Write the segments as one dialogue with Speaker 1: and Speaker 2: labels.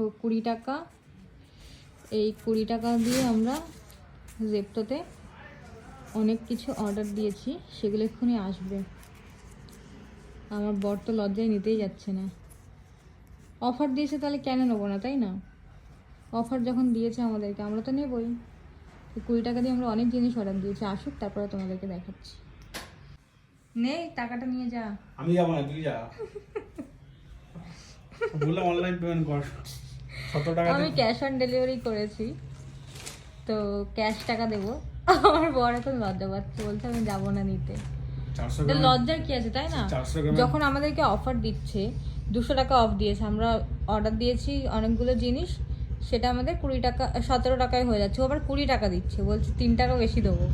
Speaker 1: দেখো কুড়ি টাকা। এই কুড়ি টাকা দিয়ে আমরা জেপ্টোতে অনেক কিছু অর্ডার দিয়েছি সেগুলো এক্ষুনি আসবে। আমার বর তো লজ্জায় নিতেই যাচ্ছে না। অফার দিয়েছে তাহলে কেন নেব না তাই না? অফার যখন দিয়েছে আমাদেরকে আমরা তো নেবই। কুড়ি টাকা দিয়ে আমরা অনেক জিনিস অর্ডার দিয়েছি আসুক তারপরে তোমাদেরকে দেখাচ্ছি। নে টাকাটা নিয়ে যা।
Speaker 2: আমি যাব না তুই যা। বললাম অনলাইন পেমেন্ট কর। সতেরো টাকা
Speaker 1: আমি ক্যাশ অন ডেলিভারি করেছি। তো ক্যাশ টাকা দেবো। আমার বড় এখন লজ্জা পাচ্ছে বলছে আমি যাব না নিতে। লজ্জার কি আছে তাই না? যখন আমাদেরকে অফার দিচ্ছে দুশো টাকা অফ দিয়েছে। আমরা অর্ডার দিয়েছি অনেকগুলো জিনিস সেটা আমাদের কুড়ি টাকা সতেরো টাকায় হয়ে যাচ্ছে। আবার কুড়ি টাকা দিচ্ছে বলছে তিন টাকা বেশি দেবো।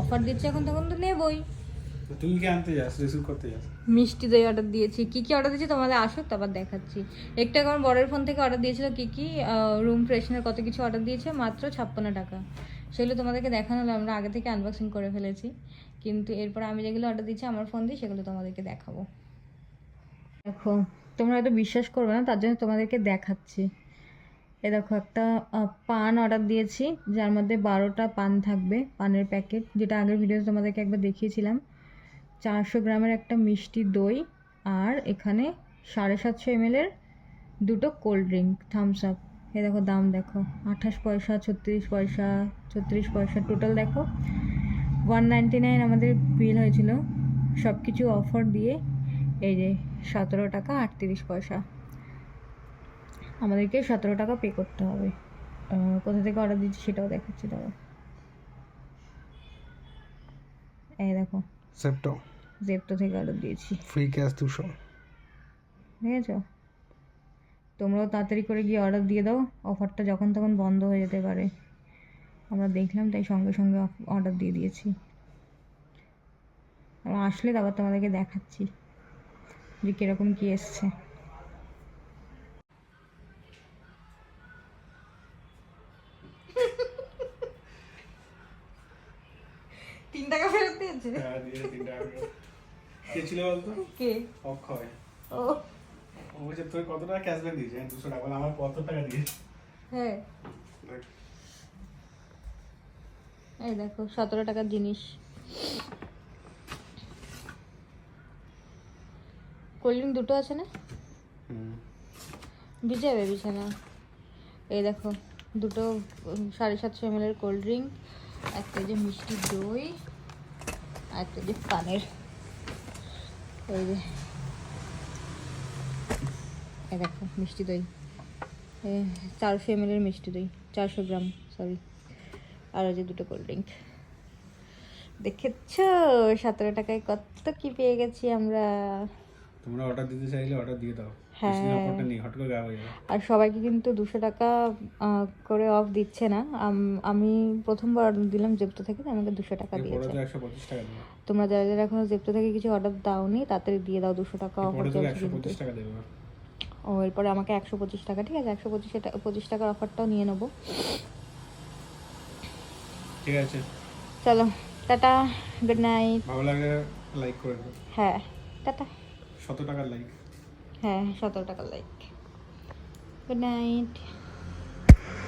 Speaker 1: অফার দিচ্ছে এখন তখন তো নেবই।
Speaker 2: তো তুই কি আনতে যাস রিসিভ করতে যাস
Speaker 1: মিষ্টি দই অর্ডার দিয়েছি। কি কি অর্ডার দিয়েছি তোমাদের আসুক তারপর দেখাচ্ছি। একটু আমার বড়ের ফোন থেকে অর্ডার দিয়েছিল কি কি রুম ফ্রেশনার কত কিছু অর্ডার দিয়েছে, মাত্র ছাপ্পান্ন টাকা। সেগুলো তোমাদেরকে দেখানো হলো আমরা আগে থেকে আনবক্সিং করে ফেলেছি। কিন্তু এরপর আমি যেগুলো অর্ডার দিয়েছি, আমার ফোন দিয়ে সেগুলো তোমাদেরকে দেখাবো। দেখো, তোমরা হয়তো বিশ্বাস করবে না, তার জন্য তোমাদেরকে দেখাচ্ছি। এ দেখো, একটা পান অর্ডার দিয়েছি, যার মধ্যে বারোটা পান থাকবে, পানের প্যাকেট যেটা আগের ভিডিওতে তোমাদেরকে একবার দেখিয়েছিলাম। চারশো গ্রামের একটা মিষ্টি দই আর এখানে সাড়ে সাতশো এমএলের দুটো কোল্ড ড্রিঙ্ক থামস আপ এ দেখো দাম দেখো, আঠাশ পয়সা, ছত্রিশ পয়সা ছত্রিশ পয়সা টোটাল দেখো। ওয়ান নাইনটি নাইন আমাদের বিল হয়েছিল। সব কিছু অফার দিয়ে এই যে সতেরো টাকা আটত্রিশ পয়সা। আমাদেরকে সতেরো টাকা পে করতে হবে। কোথা থেকে অর্ডার দিচ্ছি সেটাও দেখাচ্ছি দাঁড়ো এই দেখো। জেপ্টো থেকে অর্ডার দিয়েছি।
Speaker 2: ফ্রি ক্যাশ দুশো।
Speaker 1: দেখেছ তোমরাও তাড়াতাড়ি করে গিয়ে অর্ডার দিয়ে দাও অফারটা যখন তখন বন্ধ হয়ে যেতে পারে। আমরা দেখলাম তাই সঙ্গে সঙ্গে অর্ডার দিয়ে দিয়েছি। আর আসলে তারপর তোমাদেরকে দেখাচ্ছি যে কীরকম কী এসছে। তিন টাকা ফেরত দিয়েছে?
Speaker 2: কে ছিল বলতো?
Speaker 1: কে?
Speaker 2: অক্ষয়।
Speaker 1: ও।
Speaker 2: ও বলছে তোর কত টাকা ক্যাশব্যাক আমি দুশো টাকা। আমার কত টাকা
Speaker 1: হ্যাঁ। এই দেখো সতেরো টাকার জিনিস। কোল্ড ড্রিঙ্ক দুটো আছে না। ভিজাবে বিছানা। এই দেখো দুটো সাড়ে সাতশো এম এর কোল্ড ড্রিঙ্ক একটা যে মিষ্টি দই আর একটা যে পানের। এই যে। এই দেখো, মিষ্টি দই। চারশো এম মিষ্টি দই, চারশো গ্রাম সরি আর যে দুটো কোল্ড ড্রিঙ্ক দেখেছ? সতেরো টাকায় কত কি পেয়ে গেছি আমরা?
Speaker 2: তোমরা অর্ডার দিতে চাইলে অর্ডার দিয়ে দাও।
Speaker 1: হ্যাঁ। আর সবাইকে কিন্তু দুশো টাকা করে অফ দিচ্ছে না। আম- প্রথমবার অর্ডার দিলাম জেপ্টো থেকে আমাকে দুশো টাকা দিয়েছে। তোমরা যারা যারা এখনও জেপ্টো থেকে কিছু অর্ডার দাওনি তাড়াতাড়ি দিয়ে দাও দুশো টাকা অফার চলছে ও এরপরে আমাকে একশো পঁচিশ টাকা ঠিক আছে একশো পঁচিশ পঁচিশ টাকার অফারটাও নিয়ে নেব।
Speaker 2: ঠিক আছে।
Speaker 1: চলো টাটা গুড নাইট
Speaker 2: ভালো লাগলে লাইক করে
Speaker 1: হ্যাঁ টাটা।
Speaker 2: শত টাকার লাইক
Speaker 1: হ্যাঁ শত টাকার লাইক গুড নাইট